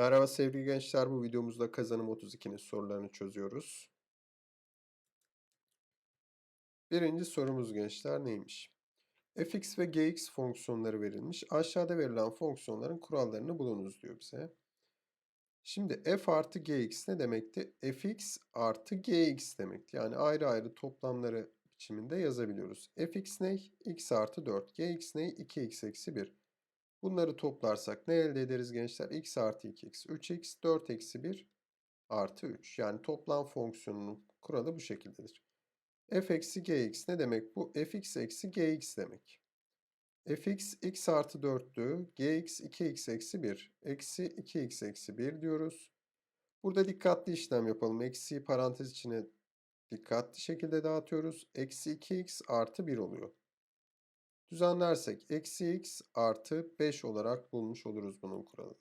Merhaba sevgili gençler. Bu videomuzda kazanım 32'nin sorularını çözüyoruz. Birinci sorumuz gençler neymiş? fx ve gx fonksiyonları verilmiş. Aşağıda verilen fonksiyonların kurallarını bulunuz diyor bize. Şimdi f artı gx ne demekti? fx artı gx demekti. Yani ayrı ayrı toplamları biçiminde yazabiliyoruz. fx ne? x artı 4. gx ne? 2x eksi 1. Bunları toplarsak ne elde ederiz gençler? x artı 2x 3x 4 eksi 1 artı 3. Yani toplam fonksiyonunun kuralı bu şekildedir. f eksi gx ne demek bu? fx eksi gx demek. fx x artı 4'tü. gx 2x eksi 1. Eksi 2x eksi 1 diyoruz. Burada dikkatli işlem yapalım. Eksiyi parantez içine dikkatli şekilde dağıtıyoruz. Eksi 2x artı 1 oluyor. Düzenlersek eksi x artı 5 olarak bulmuş oluruz bunun kuralını.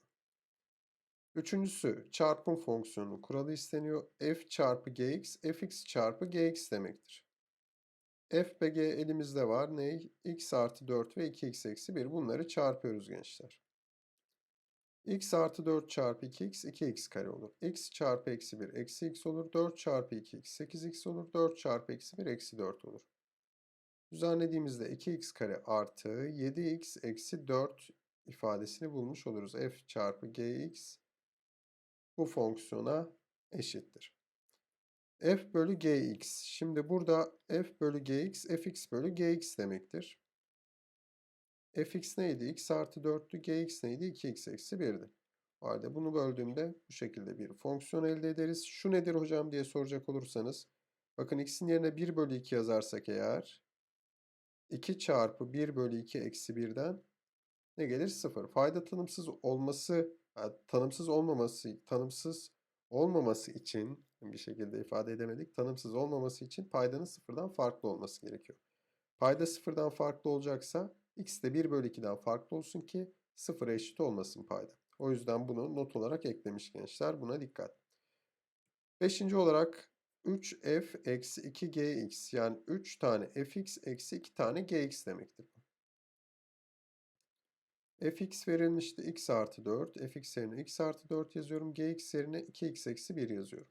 Üçüncüsü çarpım fonksiyonu kuralı isteniyor. f çarpı gx fx çarpı gx demektir. f ve g elimizde var. Ne? x artı 4 ve 2x eksi 1. Bunları çarpıyoruz gençler. x artı 4 çarpı 2x 2x kare olur. x çarpı eksi 1 eksi x olur. 4 çarpı 2x 8x olur. 4 çarpı eksi 1 eksi 4 olur. Düzenlediğimizde 2x kare artı 7x eksi 4 ifadesini bulmuş oluruz. f çarpı gx bu fonksiyona eşittir. f bölü gx. Şimdi burada f bölü gx fx bölü gx demektir. fx neydi? x artı 4'tü. gx neydi? 2x eksi 1'di. O halde bunu böldüğümde bu şekilde bir fonksiyon elde ederiz. Şu nedir hocam diye soracak olursanız. Bakın x'in yerine 1 bölü 2 yazarsak eğer 2 çarpı 1 bölü 2 eksi 1'den ne gelir? 0. Fayda tanımsız olması, tanımsız olmaması, tanımsız olmaması için bir şekilde ifade edemedik. Tanımsız olmaması için paydanın sıfırdan farklı olması gerekiyor. Payda sıfırdan farklı olacaksa x de 1 bölü 2'den farklı olsun ki sıfıra eşit olmasın payda. O yüzden bunu not olarak eklemiş gençler. Buna dikkat. Beşinci olarak 3f eksi 2gx yani 3 tane fx eksi 2 tane gx demektir. fx verilmişti x artı 4. fx yerine x artı 4 yazıyorum. gx yerine 2x eksi 1 yazıyorum.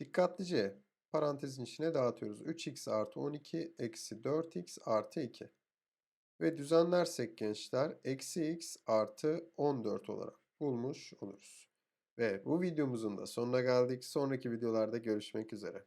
Dikkatlice parantezin içine dağıtıyoruz. 3x artı 12 eksi 4x artı 2. Ve düzenlersek gençler eksi x artı 14 olarak bulmuş oluruz. Ve bu videomuzun da sonuna geldik. Sonraki videolarda görüşmek üzere.